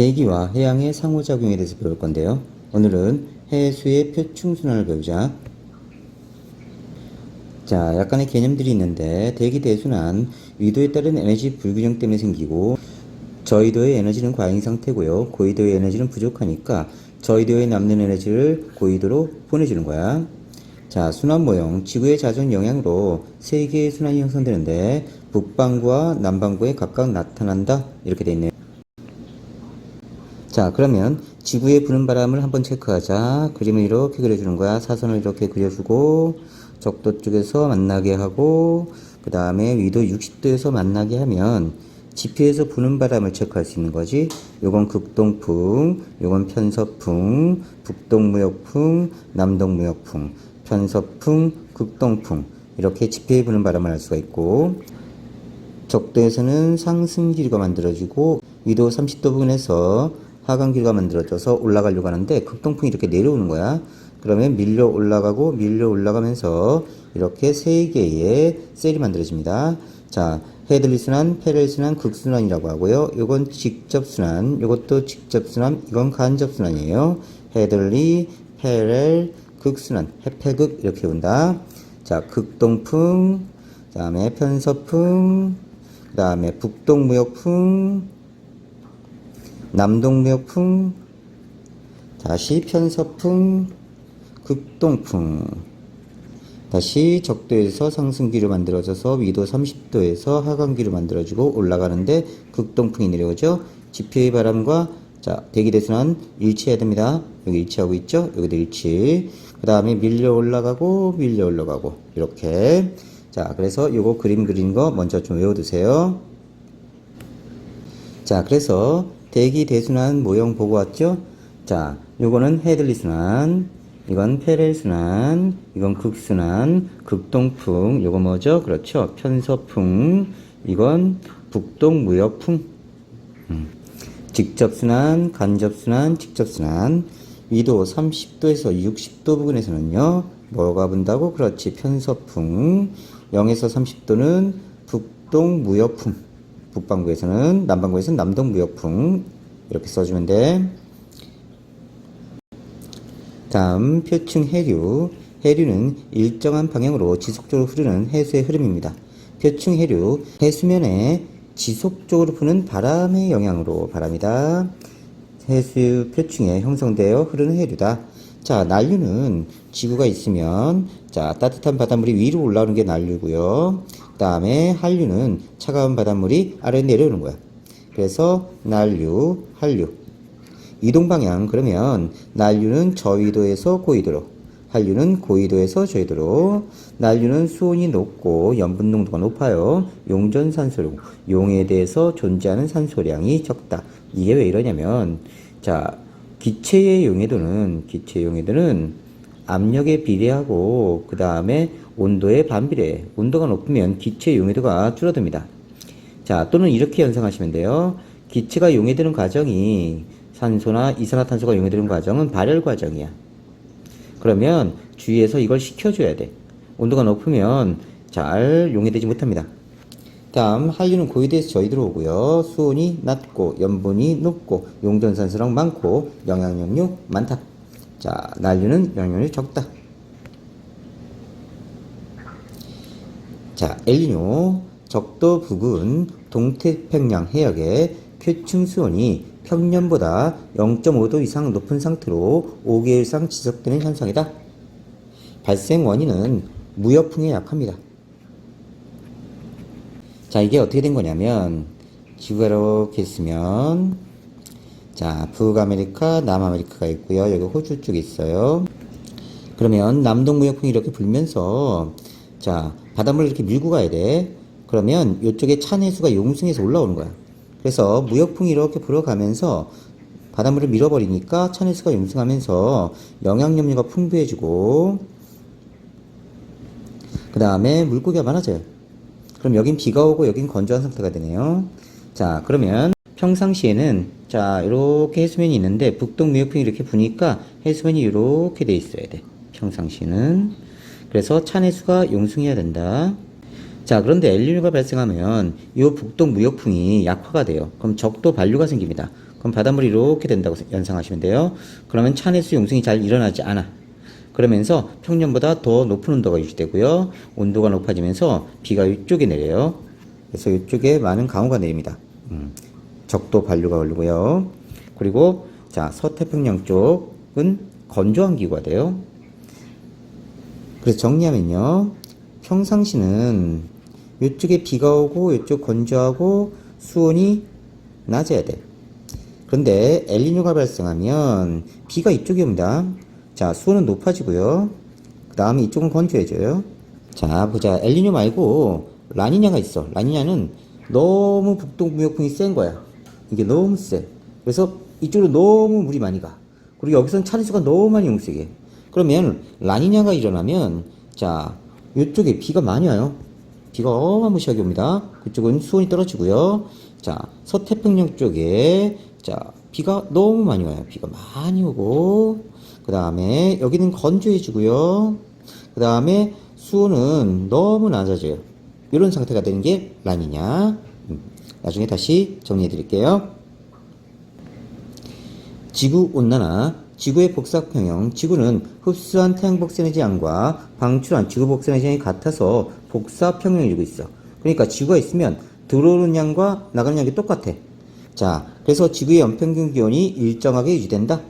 대기와 해양의 상호작용에 대해서 배울 건데요. 오늘은 해수의 표충순환을 배우자. 자, 약간의 개념들이 있는데 대기 대순환, 위도에 따른 에너지 불균형 때문에 생기고 저위도의 에너지는 과잉 상태고요. 고위도의 에너지는 부족하니까 저위도에 남는 에너지를 고위도로 보내주는 거야. 자, 순환 모형, 지구의 자전 영향으로 세 개의 순환이 형성되는데 북반구와 남반구에 각각 나타난다 이렇게 돼 있네요. 자, 그러면 지구에 부는 바람을 한번 체크하자. 그림을 이렇게 그려주는 거야. 사선을 이렇게 그려주고 적도 쪽에서 만나게 하고 그 다음에 위도 60도에서 만나게 하면 지표에서 부는 바람을 체크할 수 있는 거지. 요건 극동풍, 요건 편서풍, 북동무역풍, 남동무역풍, 편서풍, 극동풍 이렇게 지표에 부는 바람을 알 수가 있고 적도에서는 상승 기류가 만들어지고 위도 30도 부근에서 하강 기류가 만들어져서 올라가려고 하는데 극동풍이 이렇게 내려오는 거야. 그러면 밀려 올라가고 밀려 올라가면서 이렇게 세 개의 셀이 만들어집니다. 자, 헤들리 순환, 페렐 순환, 극순환이라고 하고요. 요건 직접 순환, 요것도 직접 순환, 이건 간접 순환이에요. 헤들리, 페렐, 극순환, 해패극 이렇게 온다. 자, 극동풍, 그다음에 편서풍, 그다음에 북동무역풍, 남동무역풍, 다시 편서풍, 극동풍, 다시 적도에서 상승기로 만들어져서 위도 30도에서 하강기로 만들어지고 올라가는데 극동풍이 내려오죠. 지표의 바람과 자 대기대순환 일치해야 됩니다. 여기 일치하고 있죠. 여기도 일치. 그 다음에 밀려 올라가고 밀려 올라가고 이렇게 자 그래서 요거 그림 그린 거 먼저 좀 외워두세요. 자 그래서 대기 대순환 모형 보고 왔죠? 자 요거는 헤들리 순환 이건 페렐 순환, 이건 극순환, 극동풍, 요거 뭐죠? 그렇죠. 편서풍, 이건 북동무역풍. 음. 직접순환, 간접순환, 직접순환. 위도 30도에서 60도 부근에서는요, 뭐가 분다고? 그렇지. 편서풍. 0에서 30도는 북동무역풍. 북반구에서는, 남반구에서는 남동무역풍. 이렇게 써주면 돼. 다음 표층 해류. 해류는 일정한 방향으로 지속적으로 흐르는 해수의 흐름입니다. 표층 해류, 해수면에 지속적으로 부는 바람의 영향으로 바람이다. 해수 표층에 형성되어 흐르는 해류다. 자, 난류는 지구가 있으면 자, 따뜻한 바닷물이 위로 올라오는 게 난류고요. 그다음에 한류는 차가운 바닷물이 아래로 내려오는 거야. 그래서 난류, 한류. 이동 방향 그러면 난류는 저위도에서 고위도로 한류는 고위도에서 저위도로 난류는 수온이 높고 염분 농도가 높아요 용전 산소量용에 대해서 존재하는 산소량이 적다 이게 왜 이러냐면 자 기체의 용해도는 기체의 용해도는 압력에 비례하고 그 다음에 온도에 반비례 온도가 높으면 기체의 용해도가 줄어듭니다 자 또는 이렇게 연상하시면 돼요 기체가 용해되는 과정이 산소나 이산화탄소가 용해되는 과정은 발열 과정이야. 그러면 주위에서 이걸 식혀줘야 돼. 온도가 높으면 잘 용해되지 못합니다. 다음 한류는 고위대에서 저희 들어 오고요. 수온이 낮고 염분이 높고 용전산소량 많고 영양용류 많다. 자, 난류는 영양용류 적다. 자, 엘리뇨 적도 부근 동태평양 해역의 표층 수온이 평년보다 0.5도 이상 높은 상태로 5개월 이상 지속되는 현상이다. 발생 원인은 무역풍에 약합니다. 자, 이게 어떻게 된 거냐면, 지구가 이렇게 있으면, 자, 북아메리카, 남아메리카가 있고요. 여기 호주 쪽에 있어요. 그러면 남동 무역풍이 이렇게 불면서, 자, 바닷물을 이렇게 밀고 가야 돼. 그러면 이쪽에 찬 해수가 용승해서 올라오는 거야. 그래서 무역풍이 이렇게 불어가면서 바닷물을 밀어버리니까 찬 해수가 용승하면서 영양염료가 풍부해지고 그 다음에 물고기가 많아져요. 그럼 여긴 비가 오고 여긴 건조한 상태가 되네요. 자 그러면 평상시에는 자 이렇게 해수면이 있는데 북동 무역풍이 이렇게 부니까 해수면이 이렇게 돼 있어야 돼. 평상시는 그래서 찬해수가 용승해야 된다. 자, 그런데 엘니뇨가 발생하면 이 북동 무역풍이 약화가 돼요. 그럼 적도 반류가 생깁니다. 그럼 바닷물이 이렇게 된다고 연상하시면 돼요. 그러면 차내수 용성이 잘 일어나지 않아. 그러면서 평년보다 더 높은 온도가 유지되고요. 온도가 높아지면서 비가 이쪽에 내려요. 그래서 이쪽에 많은 강우가 내립니다. 음, 적도 반류가 걸리고요. 그리고 자 서태평양 쪽은 건조한 기후가 돼요. 그래서 정리하면요. 평상시는 이쪽에 비가 오고 이쪽 건조하고 수온이 낮아야 돼. 그런데 엘니뇨가 발생하면 비가 이쪽에 옵니다. 자, 수온은 높아지고요. 그 다음에 이쪽은 건조해져요. 자, 보자. 엘니뇨 말고 라니냐가 있어. 라니냐는 너무 북동 무역풍이 센 거야. 이게 너무 세. 그래서 이쪽으로 너무 물이 많이 가. 그리고 여기서는 차리수가 너무 많이 용세게. 그러면 라니냐가 일어나면 자, 이쪽에 비가 많이 와요. 비가 어마무시하게 옵니다. 그쪽은 수온이 떨어지고요. 자, 서태평양 쪽에 자, 비가 너무 많이 와요. 비가 많이 오고 그 다음에 여기는 건조해지고요. 그 다음에 수온은 너무 낮아져요. 이런 상태가 되는 게 라니냐. 음, 나중에 다시 정리해 드릴게요. 지구 온난화, 지구의 복사평형, 지구는 흡수한 태양 복사에너지 양과 방출한 지구 복사에너지 양이 같아서 복사평형을 이루고 있어. 그러니까 지구가 있으면 들어오는 양과 나가는 양이 똑같아. 자, 그래서 지구의 연평균 기온이 일정하게 유지된다.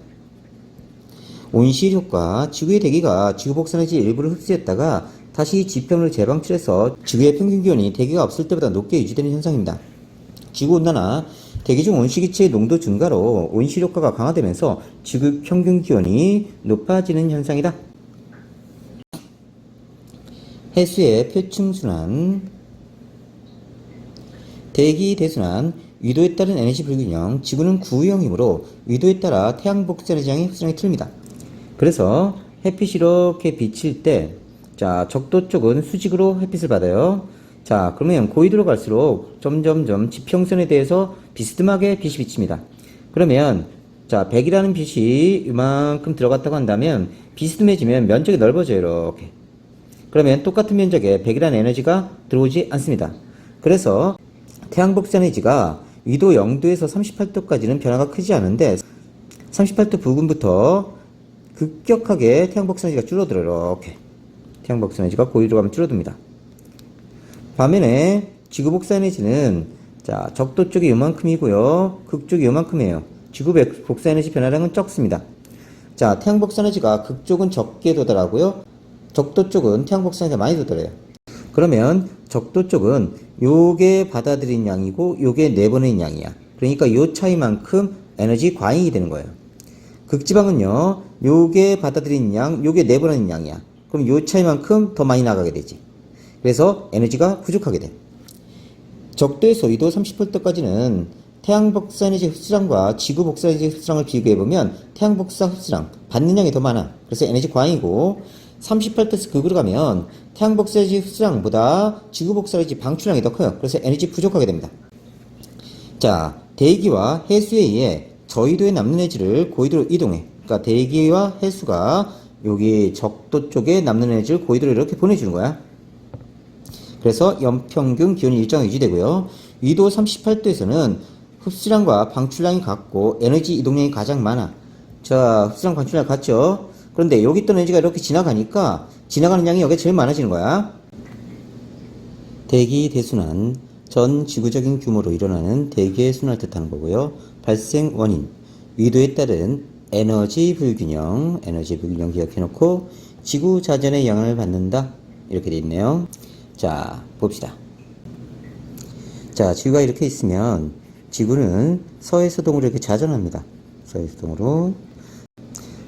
온실 효과, 지구의 대기가 지구 복사에너지 일부를 흡수했다가 다시 지평을 재방출해서 지구의 평균 기온이 대기가 없을 때보다 높게 유지되는 현상입니다. 지구온난화, 대기 중 온실기체의 농도 증가로 온실 효과가 강화되면서 지구 평균 기온이 높아지는 현상이다. 해수의 표층순환, 대기 대순환, 위도에 따른 에너지 불균형, 지구는 구형이므로 위도에 따라 태양 복사 에너지량의 흡수량이 틀립니다. 그래서 햇빛이 이렇게 비칠 때, 자, 적도 쪽은 수직으로 햇빛을 받아요. 자, 그러면 고위도로 갈수록 점점점 지평선에 대해서 비스듬하게 빛이 비칩니다. 그러면, 자, 100이라는 빛이 이만큼 들어갔다고 한다면, 비스듬해지면 면적이 넓어져요, 이렇게. 그러면 똑같은 면적에 100이라는 에너지가 들어오지 않습니다. 그래서 태양 복사 에너지가 위도 0도에서 38도까지는 변화가 크지 않은데 38도 부근부터 급격하게 태양 복사 에너지가 줄어들어요. 이렇게. 태양 복사 에너지가 고위로 가면 줄어듭니다. 반면에 지구 복사 에너지는 자, 적도 쪽이 요만큼이고요. 극쪽이 요만큼이에요. 지구 백- 복사 에너지 변화량은 적습니다. 자, 태양 복사 에너지가 극쪽은 적게 도달하고요. 적도 쪽은 태양 복사 에너지가 많이 도달해요. 그러면 적도 쪽은 요게 받아들인 양이고 요게 내보낸 양이야. 그러니까 요 차이만큼 에너지 과잉이 되는 거예요. 극지방은요, 요게 받아들인 양, 요게 내보내는 양이야. 그럼 요 차이만큼 더 많이 나가게 되지. 그래서 에너지가 부족하게 돼. 적도에서 위도 38도까지는 태양 복사 에너지 흡수량과 지구 복사 에너지 흡수량을 비교해 보면 태양 복사 흡수량 받는 양이 더 많아. 그래서 에너지 과잉이고 38도에서 극으로 가면 태양 복사 에너지 흡수량보다 지구 복사 에너지 방출량이 더 커요. 그래서 에너지 부족하게 됩니다. 자, 대기와 해수에 의해 저위도에 남는 에너지를 고위도로 이동해. 그러니까 대기와 해수가 여기 적도 쪽에 남는 에너지를 고위도로 이렇게 보내주는 거야. 그래서 연평균 기온이 일정하게 유지되고요. 위도 38도에서는 흡수량과 방출량이 같고 에너지 이동량이 가장 많아. 자, 흡수량 방출량 같죠? 그런데 여기 있던 에너지가 이렇게 지나가니까 지나가는 양이 여기 제일 많아지는 거야. 대기 대순환, 전 지구적인 규모로 일어나는 대기의 순환을 뜻하는 거고요. 발생 원인, 위도에 따른 에너지 불균형, 에너지 불균형 기억해놓고 지구 자전의 영향을 받는다. 이렇게 돼 있네요. 자, 봅시다. 자, 지구가 이렇게 있으면 지구는 서에서 동으로 이렇게 자전합니다. 서에서 동으로.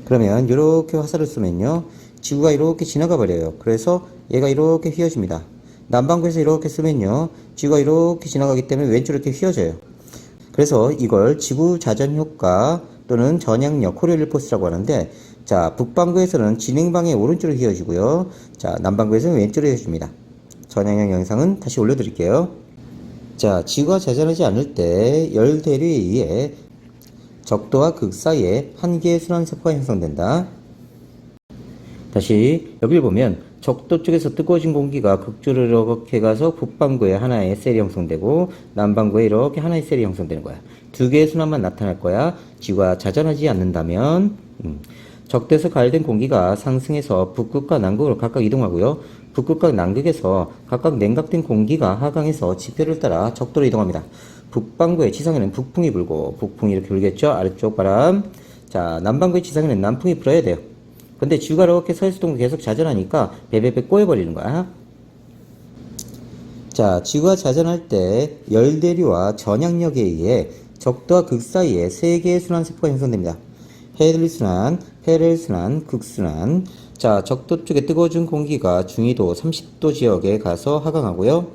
그러면 이렇게 화살을 쏘면요. 지구가 이렇게 지나가 버려요. 그래서 얘가 이렇게 휘어집니다. 남반구에서 이렇게 쏘면요. 지구가 이렇게 지나가기 때문에 왼쪽으로 이렇게 휘어져요. 그래서 이걸 지구 자전 효과 또는 전향력 코리얼 포스라고 하는데 자, 북반구에서는 진행방의 오른쪽으로 휘어지고요. 자, 남반구에서는 왼쪽으로 휘어집니다. 전향력 영상은 다시 올려드릴게요. 자, 지구가 자전하지 않을 때 열 대류에 의해 적도와 극 사이에 한 개의 순환세포가 형성된다. 다시 여기를 보면 적도 쪽에서 뜨거워진 공기가 극주로 이렇게 가서 북반구에 하나의 셀이 형성되고 남반구에 이렇게 하나의 셀이 형성되는 거야. 두 개의 순환만 나타날 거야. 지구가 자전하지 않는다면 음. 적도에서 가열된 공기가 상승해서 북극과 남극으로 각각 이동하고요. 북극과 남극에서 각각 냉각된 공기가 하강해서 지표를 따라 적도로 이동합니다. 북반구의 지상에는 북풍이 불고 북풍이 이렇게 불겠죠. 아래쪽 바람. 자, 남반구의 지상에는 남풍이 불어야 돼요. 근데 지구가 이렇게 서해수 동부 계속 자전하니까 베베베 꼬여버리는 거야. 자, 지구가 자전할 때 열대류와 전향력에 의해 적도와 극 사이에 세 개의 순환 세포가 형성됩니다. 헤들리 순환, 페렐 순환, 극순환. 자, 적도 쪽에 뜨거워진 공기가 중위도 30도 지역에 가서 하강하고요.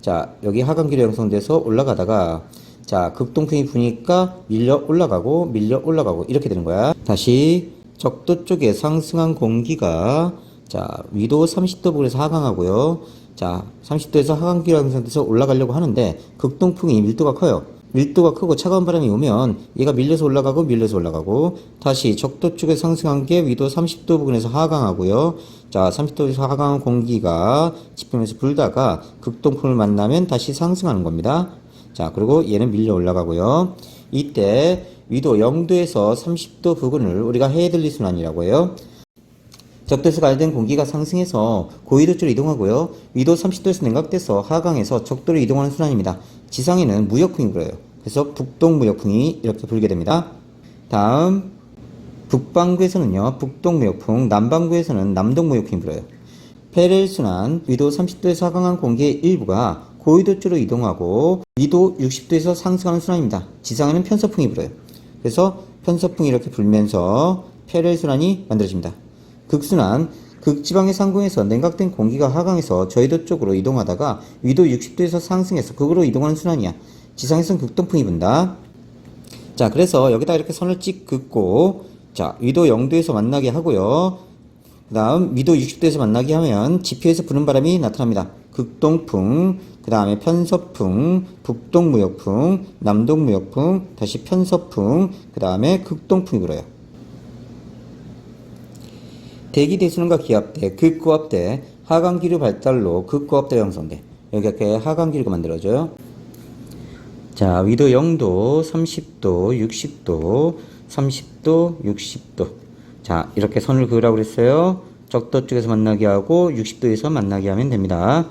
자, 여기 하강기로 형성돼서 올라가다가 자, 극동풍이 부니까 밀려 올라가고 밀려 올라가고 이렇게 되는 거야. 다시 적도 쪽에 상승한 공기가 자, 위도 30도 부근에서 하강하고요. 자, 30도에서 하강기로 형성돼서 올라가려고 하는데 극동풍이 밀도가 커요. 밀도가 크고 차가운 바람이 오면 얘가 밀려서 올라가고 밀려서 올라가고 다시 적도 쪽에 상승한 게 위도 30도 부근에서 하강하고요. 자, 30도에서 하강한 공기가 지표면서 불다가 극동풍을 만나면 다시 상승하는 겁니다. 자, 그리고 얘는 밀려 올라가고요. 이때 위도 0도에서 30도 부근을 우리가 헤들리 순환이라고 해요. 적도에서 가열된 공기가 상승해서 고위도 쪽으로 이동하고요. 위도 30도에서 냉각돼서 하강해서 적도로 이동하는 순환입니다. 지상에는 무역풍이 불어요. 그래서 북동 무역풍이 이렇게 불게 됩니다. 다음 북반구에서는요. 북동 무역풍, 남반구에서는 남동 무역풍이 불어요. 페렐 순환, 위도 30도에서 하강한 공기의 일부가 고위도 쪽으로 이동하고 위도 60도에서 상승하는 순환입니다. 지상에는 편서풍이 불어요. 그래서 편서풍이 이렇게 불면서 페렐 순환이 만들어집니다. 극순환, 극지방의 상공에서 냉각된 공기가 하강해서 저희도 쪽으로 이동하다가 위도 60도에서 상승해서 극으로 이동하는 순환이야. 지상에서는 극동풍이 분다. 자, 그래서 여기다 이렇게 선을 찍 긋고, 자, 위도 0도에서 만나게 하고요. 그 다음, 위도 60도에서 만나게 하면 지표에서 부는 바람이 나타납니다. 극동풍, 그 다음에 편서풍, 북동무역풍, 남동무역풍, 다시 편서풍, 그 다음에 극동풍이 불어요. 대기 대수능과 기압대, 극고압대, 하강기류 발달로 극고압대 형성돼. 여기 이렇게 하강기류가 만들어져요. 자, 위도 0도, 30도, 60도, 30도, 60도. 자, 이렇게 선을 그으라고 그랬어요. 적도 쪽에서 만나게 하고 60도에서 만나게 하면 됩니다.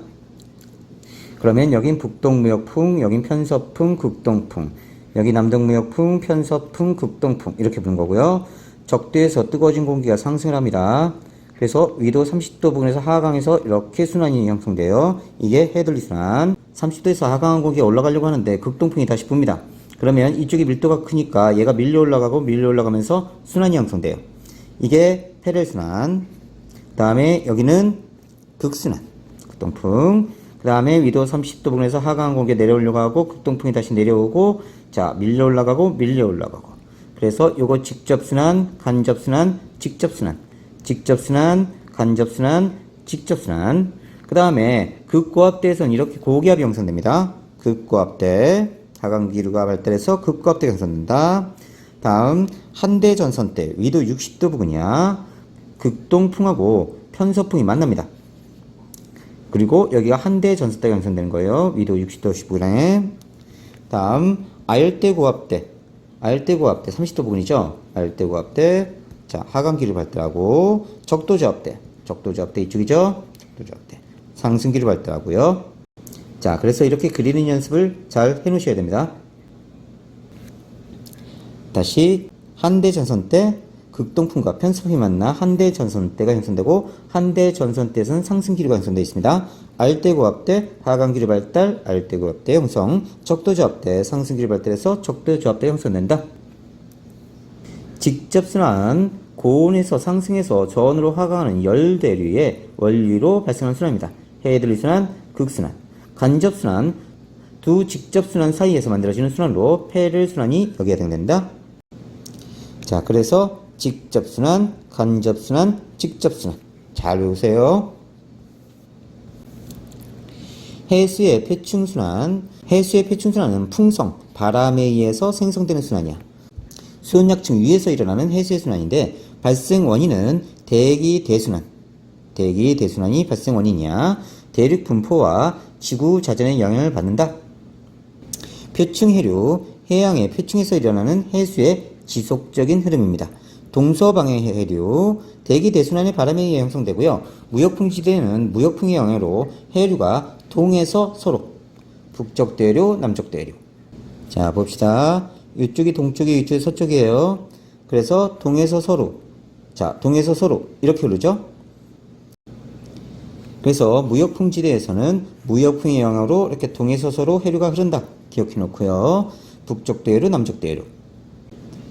그러면 여긴 북동무역풍, 여긴 편서풍, 극동풍, 여기 남동무역풍, 편서풍, 극동풍 이렇게 부는 거고요. 적도에서 뜨거워진 공기가 상승을 합니다. 그래서 위도 30도 부근에서 하강해서 이렇게 순환이 형성돼요. 이게 헤들리 순환. 30도에서 하강한 공기가 올라가려고 하는데 극동풍이 다시 붑니다. 그러면 이쪽이 밀도가 크니까 얘가 밀려 올라가고 밀려 올라가면서 순환이 형성돼요. 이게 페렐 순환. 그 다음에 여기는 극순환. 극동풍. 그 다음에 위도 30도 부근에서 하강한 공기가 내려오려고 하고 극동풍이 다시 내려오고 자 밀려 올라가고 밀려 올라가고 그래서 요거 직접순환, 간접순환, 직접순환, 직접순환, 간접순환, 직접순환. 그 다음에 극고압대에서는 이렇게 고기압이 형성됩니다. 극고압대, 하강기류가 발달해서 극고압대가 형성된다. 다음 한대 전선대, 위도 60도 부근이야. 극동풍하고 편서풍이 만납니다. 그리고 여기가 한대 전선대가 형성되는 거예요. 위도 60도 19분에. 다음 아열대 고압대. 아열대 고압대 30도 부근이죠. 아열대 고압대. 자, 하강기를 발달하고 적도 저압대. 적도 저압대 이쪽이죠. 적도 저압대. 상승기를 발달하고요. 자, 그래서 이렇게 그리는 연습을 잘 해 놓으셔야 됩니다. 다시 한대 전선대 극동풍과 편서풍이 만나 한대 전선 대가 형성되고 한대 전선 대에서는 상승 기류가 형성되어 있습니다. 알대고압대 하강기류 발달 알대고압대 형성 적도조압대 상승기류 발달해서 적도조압대 형성된다. 직접순환 고온에서 상승해서 저온으로 하강하는 열대류의 원리로 발생하는 순환입니다. 헤들리 순환, 극순환, 간접순환 두 직접순환 사이에서 만들어지는 순환으로 페를 순환이 여기에 해당된다. 자, 그래서 직접순환, 간접순환, 직접순환. 잘 외우세요. 해수의 폐충순환. 해수의 폐충순환은 풍성, 바람에 의해서 생성되는 순환이야. 수온약층 위에서 일어나는 해수의 순환인데 발생 원인은 대기 대순환. 대기 대순환이 발생 원인이야. 대륙 분포와 지구 자전에 영향을 받는다. 표층 해류, 해양의 표층에서 일어나는 해수의 지속적인 흐름입니다. 동서방향 해류, 대기 대순환의 바람에 의해 형성되고요. 무역풍지대는 무역풍의 영향으로 해류가 동에서 서로, 북쪽 대류, 남쪽 대류. 자, 봅시다. 이쪽이 동쪽이 이쪽이 서쪽이에요. 그래서 동에서 서로. 자, 동에서 서로. 이렇게 흐르죠? 그래서 무역풍지대에서는 무역풍의 영향으로 이렇게 동에서 서로 해류가 흐른다. 기억해 놓고요. 북쪽 대류, 남쪽 대류.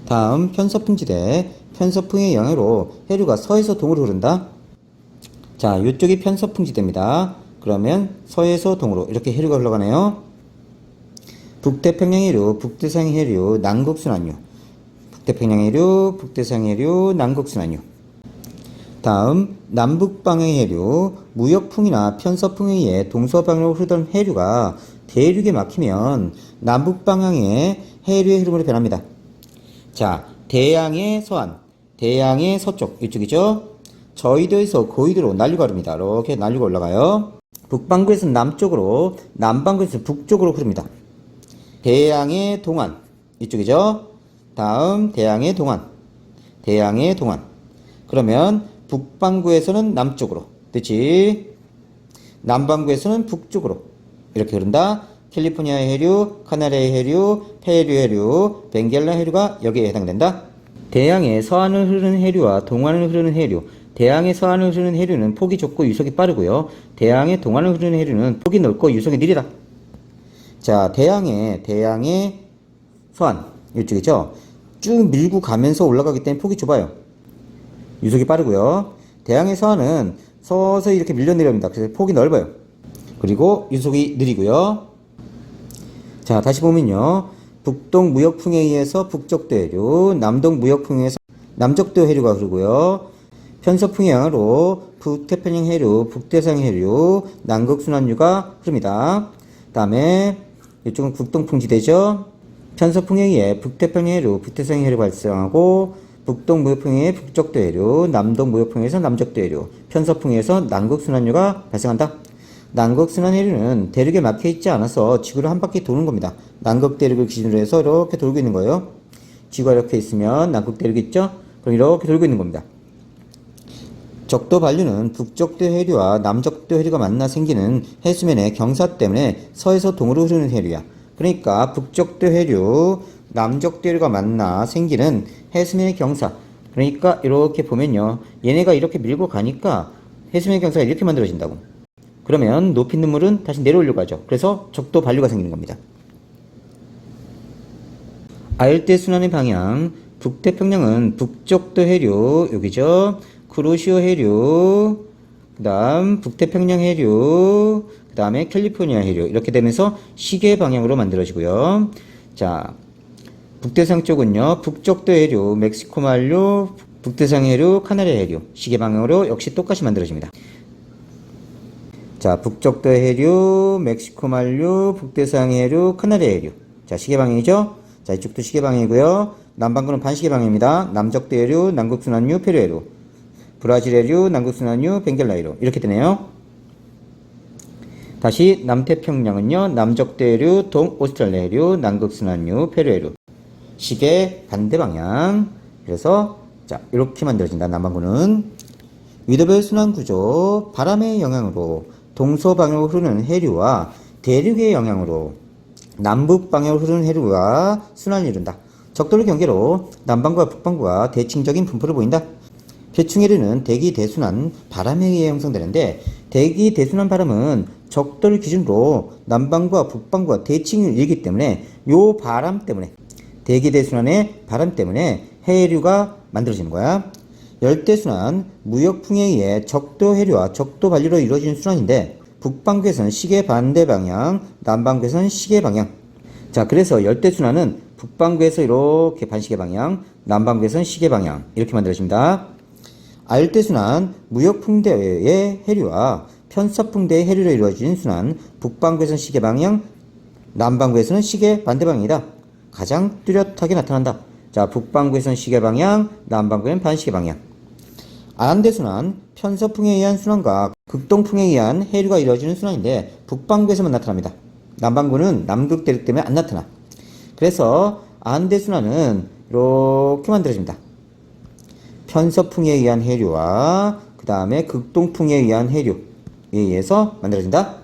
다음 편서풍지대. 편서풍의 영향으로 해류가 서에서 동으로 흐른다. 자, 이쪽이 편서풍지대입니다. 그러면 서에서 동으로 이렇게 해류가 흘러가네요. 북태평양 해류, 북대상 해류, 남극순환류. 북태평양 해류, 북대상 해류, 남극순환류. 다음 남북방향 해류, 무역풍이나 편서풍에 의해 동서방향으로 흐르던 해류가 대륙에 막히면 남북방향의 해류의 흐름으로 변합니다. 자, 대양의 서안, 대양의 서쪽 이쪽이죠. 저희도에서 고위도로 난류가 흐릅니다. 이렇게 난류가 올라가요. 북반구에서 남쪽으로, 남반구에서 북쪽으로 흐릅니다. 대양의 동안 이쪽이죠. 다음 대양의 동안, 대양의 동안. 그러면 북반구에서는 남쪽으로, 그렇지? 남반구에서는 북쪽으로 이렇게 흐른다. 캘리포니아 해류, 카나리아 해류, 페루 해류, 벵겔라 해류가 여기에 해당된다. 대양의 서안을 흐르는 해류와 동안을 흐르는 해류. 대양의 서안을 흐르는 해류는 폭이 좁고 유속이 빠르고요. 대양의 동안을 흐르는 해류는 폭이 넓고 유속이 느리다. 자, 대양의 대양의 서안 이쪽이죠. 쭉 밀고 가면서 올라가기 때문에 폭이 좁아요. 유속이 빠르고요. 대양의 서안은 서서히 이렇게 밀려 내려옵니다. 그래서 폭이 넓어요. 그리고 유속이 느리고요. 자, 다시 보면요. 북동 무역풍에 의해서 북쪽도 해류, 남동 무역풍에 의해서 남쪽도 해류가 흐르고요. 편서풍의 영향으로 북태평양 해류, 북대상 해류, 남극순환류가 흐릅니다. 다음에 이쪽은 북동풍지대죠. 편서풍에 의해 북태평양 해류, 북대상 해류 발생하고 북동 무역풍에 북쪽도 해류, 남동 무역풍에서 남쪽도 해류, 편서풍에서 남극순환류가 발생한다. 남극순환 해류는 대륙에 막혀 있지 않아서 지구를 한 바퀴 도는 겁니다. 남극 대륙을 기준으로 해서 이렇게 돌고 있는 거예요. 지구가 이렇게 있으면 남극 대륙 있죠? 그럼 이렇게 돌고 있는 겁니다. 적도 반류는 북적도 해류와 남적도 해류가 만나 생기는 해수면의 경사 때문에 서에서 동으로 흐르는 해류야. 그러니까 북적도 해류, 남적도 해류가 만나 생기는 해수면의 경사. 그러니까 이렇게 보면요. 얘네가 이렇게 밀고 가니까 해수면의 경사가 이렇게 만들어진다고. 그러면 높이 있는 물은 다시 내려오려고 하죠. 그래서 적도 반류가 생기는 겁니다. 아열대 순환의 방향, 북태평양은 북쪽도 해류, 여기죠. 크로시오 해류, 그 다음 북태평양 해류, 그 다음에 캘리포니아 해류, 이렇게 되면서 시계 방향으로 만들어지고요. 자, 북대상 쪽은요, 북쪽도 해류, 멕시코 만류, 북대상 해류, 카나리아 해류, 시계 방향으로 역시 똑같이 만들어집니다. 자, 북쪽도 해류, 멕시코 만류, 북대상 해류, 카나리아 해류. 자, 시계 방향이죠? 자, 이쪽도 시계 방향이고요. 남반구는 반시계 방향입니다. 남쪽도 해류, 남극순환류, 페루 해류. 브라질 해류, 남극순환류, 벵겔라 해류. 이렇게 되네요. 다시 남태평양은요. 남쪽도 해류, 동오스트랄리아 해류, 남극순환류, 페루 해류. 시계 반대 방향. 그래서 자, 이렇게 만들어진다. 남반구는 위더별 순환 구조, 바람의 영향으로 동서 방향으로 흐르는 해류와 대륙의 영향으로 남북 방향으로 흐르는 해류가 순환을 이룬다. 적도를 경계로 남반구와 북반구가 대칭적인 분포를 보인다. 표층해류는 대기 대순환 바람에 의해 형성되는데 대기 대순환 바람은 적도를 기준으로 남반구와 북반구가 대칭을 이루기 때문에 요 바람 때문에 대기 대순환의 바람 때문에 해류가 만들어지는 거야. 열대순환, 무역풍에 의해 적도 해류와 적도 반류로 이루어지는 순환인데 북반구에서는 시계 반대 방향, 남반구에서는 시계 방향. 자, 그래서 열대순환은 북반구에서 이렇게 반시계 방향, 남반구에서는 시계 방향 이렇게 만들어집니다. 알대순환, 무역풍대의 해류와 편서풍대의 해류로 이루어진 순환, 북반구에서는 시계 방향, 남반구에서는 시계 반대 방향이다. 가장 뚜렷하게 나타난다. 자, 북반구에서는 시계 방향, 남반구에는 반시계 방향. 안대순환, 편서풍에 의한 순환과 극동풍에 의한 해류가 이루어지는 순환인데 북반구에서만 나타납니다. 남반구는 남극 대륙 때문에 안 나타나. 그래서 안대순환은 이렇게 만들어집니다. 편서풍에 의한 해류와 그 다음에 극동풍에 의한 해류에 의해서 만들어진다.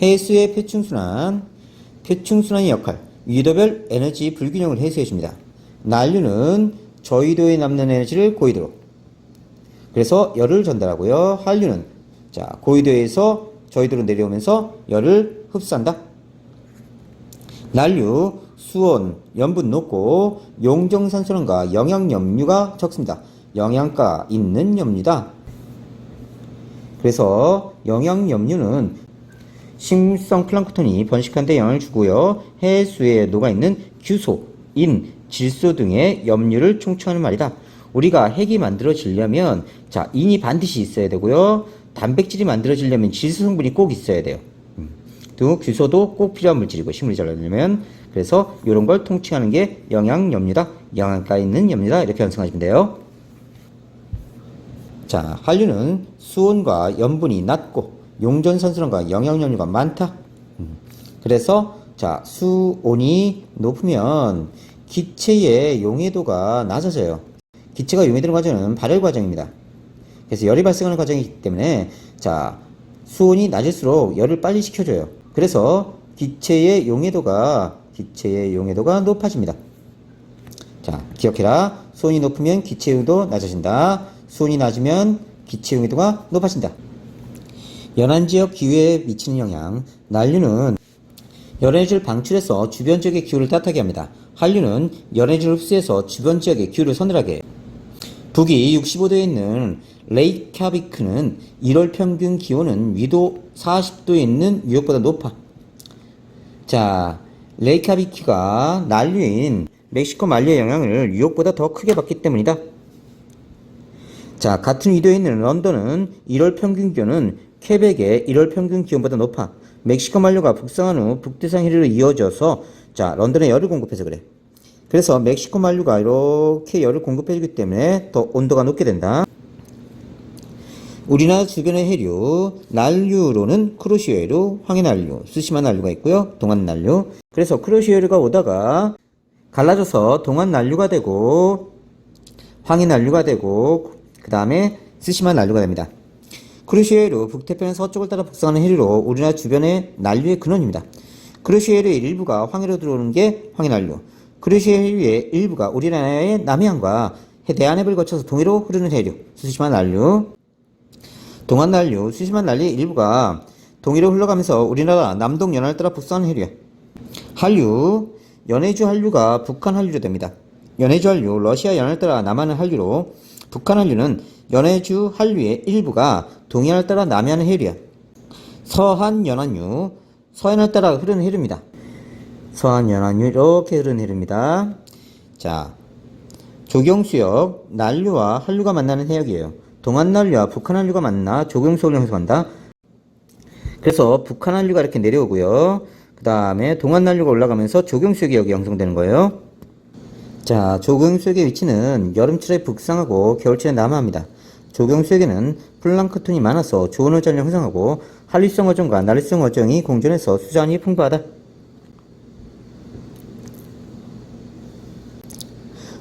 해수의 표층순환, 표층순환의 역할, 위도별 에너지 불균형을 해소해줍니다. 난류는 저위도에 남는 에너지를 고위도로, 그래서 열을 전달하고요. 한류는 자 고위도에서 저위도로 내려오면서 열을 흡수한다. 난류, 수온, 염분 높고 용정산소량과 영양염류가 적습니다. 영양가 있는 염류다. 그래서 영양염류는 식물성 플랑크톤이 번식하는 데 영향을 주고요. 해수에 녹아있는 규소, 인, 질소 등의 염류를 총칭하는 말이다. 우리가 핵이 만들어지려면 자 인이 반드시 있어야 되고요. 단백질이 만들어지려면 질소 성분이 꼭 있어야 돼요. 음. 또 규소도 꼭 필요한 물질이고 식물이 자라려면 그래서 이런 걸 통칭하는 게 영양염류다. 영양가 있는 염류다. 이렇게 연상하시면 돼요. 자, 한류는 수온과 염분이 낮고 용전산소량과 영양염류가 많다. 음. 그래서 자 수온이 높으면 기체의 용해도가 낮아져요. 기체가 용해되는 과정은 발열 과정입니다. 그래서 열이 발생하는 과정이기 때문에 자 수온이 낮을수록 열을 빨리 식혀줘요. 그래서 기체의 용해도가 기체의 용해도가 높아집니다. 자 기억해라. 수온이 높으면 기체 용해도 낮아진다. 수온이 낮으면 기체 용해도가 높아진다. 연안 지역 기후에 미치는 영향. 난류는 열에너지를 방출해서 주변 지역의 기후를 따뜻하게 합니다. 한류는 열에너지를 흡수해서 주변 지역의 기후를 서늘하게. 북위 65도에 있는 레이캬비크는 1월 평균 기온은 위도 40도에 있는 뉴욕보다 높아. 자, 레이캬비크가 난류인 멕시코 만류의 영향을 뉴욕보다 더 크게 받기 때문이다. 자, 같은 위도에 있는 런던은 1월 평균 기온은 퀘벡의 1월 평균 기온보다 높아. 멕시코 만류가 북상한 후 북대상 해류로 이어져서 자, 런던에 열을 공급해서 그래. 그래서 멕시코 만류가 이렇게 열을 공급해주기 때문에 더 온도가 높게 된다. 우리나라 주변의 해류, 난류로는 크로시오 해류, 황해 난류, 스시마 난류가 있고요. 동안 난류. 그래서 해류가 오다가 갈라져서 동안 난류가 되고 황해 난류가 되고 그 다음에 스시마 난류가 됩니다. 크루시오 해류 북태평양 서쪽을 따라 북상하는 해류로 우리나라 주변의 난류의 근원입니다. 해류의 일부가 황해로 들어오는 게 황해 난류. 크루시오 해류의 일부가 우리나라의 남해안과 대한해를 거쳐서 동해로 흐르는 해류, 수시마 난류. 동안 난류, 수시마 난류의 일부가 동해로 흘러가면서 우리나라 남동 연안을 따라 북상하는 해류야. 한류, 연해주 한류가 북한 한류로 됩니다. 연해주 한류, 러시아 연안을 따라 남하는 한류로 북한 한류는 연해주 한류의 일부가 동해안을 따라 남해안을 해류야. 서한 연안류, 서해안을 따라 흐르는 해류입니다. 서한 연안류 이렇게 흐르는 해류입니다. 자, 조경수역 난류와 한류가 만나는 해역이에요. 동안 난류와 북한 한류가 만나 조경수역을 형성한다. 그래서 북한 한류가 이렇게 내려오고요. 그 다음에 동안 난류가 올라가면서 조경수역이 여기 형성되는 거예요. 자, 조경수역의 위치는 여름철에 북상하고 겨울철에 남하합니다. 조경 수역에는 플랑크톤이 많아서 좋은 어전을 형성하고 한류성 어종과 난류성 어종이 공존해서 수산이 풍부하다.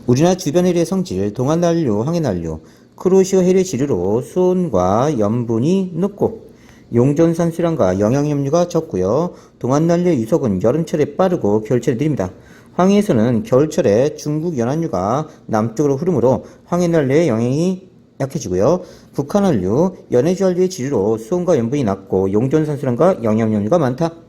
우리나라 주변 해류의 성질, 동안난류, 황해난류, 크로시오 해류 지류로 수온과 염분이 높고 용존산 수량과 영양염류가 적고요. 동안난류의 유속은 여름철에 빠르고 겨울철에 느립니다. 황해에서는 겨울철에 중국 연안류가 남쪽으로 흐르므로 황해난류의 영향이 약해지고요. 북한한류, 연해주한류의 지류로 수온과 염분이 낮고 용존산수량과 영양염류가 많다.